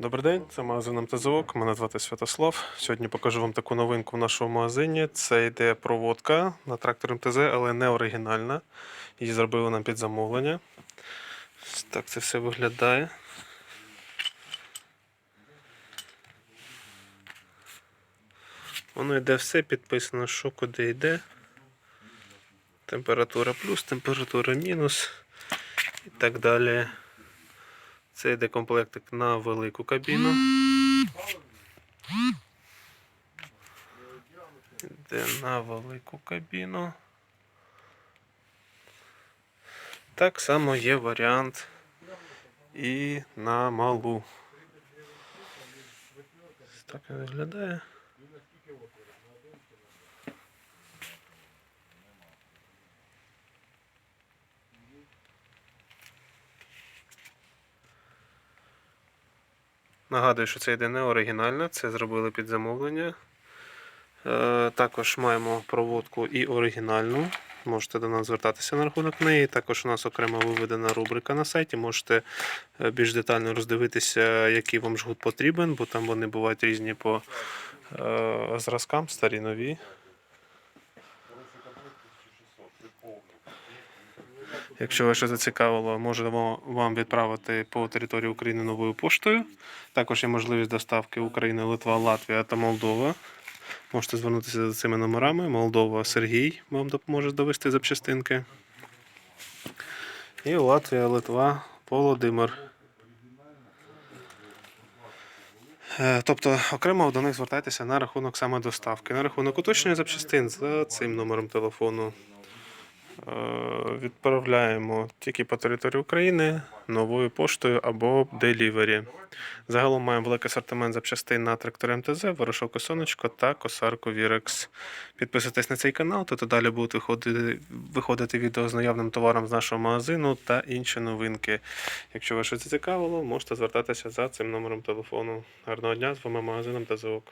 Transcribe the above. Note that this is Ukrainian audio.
Добрий день, це магазин МТЗОК. Мене звати Святослав. Сьогодні покажу вам таку новинку в нашому магазині. Це йде проводка на трактор МТЗ, але не оригінальна. Її зробили нам під замовлення. Так це все виглядає. Воно йде все підписано, що куди йде. Температура плюс, температура мінус і так далі. Це йде комплектик на велику кабіну. Йде на велику кабіну. Так само є варіант і на малу. Так він виглядає. Нагадую, що це йде не оригінальна, це зробили під замовлення. Е, також маємо проводку і оригінальну. Можете до нас звертатися на рахунок неї. Також у нас окремо виведена рубрика на сайті. Можете е, більш детально роздивитися, який вам жгут потрібен, бо там вони бувають різні по е, зразкам, старі нові. Якщо вас щось зацікавило, можемо вам відправити по території України новою поштою. Також є можливість доставки України, Литва, Латвія та Молдова. Можете звернутися за цими номерами. Молдова Сергій вам допоможе довести запчастинки. І Латвія, Литва, Володимир. Е, Тобто окремо до них звертайтеся на рахунок саме доставки. На рахунок уточнення запчастин за цим номером телефону. Е, Відправляємо тільки по території України новою поштою або делівері. Загалом маємо великий асортимент запчастин на трактор МТЗ, ворошилку сонечко та косарку Вірекс. Підписуйтесь на цей канал, то далі будуть виходити, виходити відео з наявним товаром з нашого магазину та інші новинки. Якщо вас щось зацікавило, можете звертатися за цим номером телефону. Гарного дня з вами магазином ТЗОК.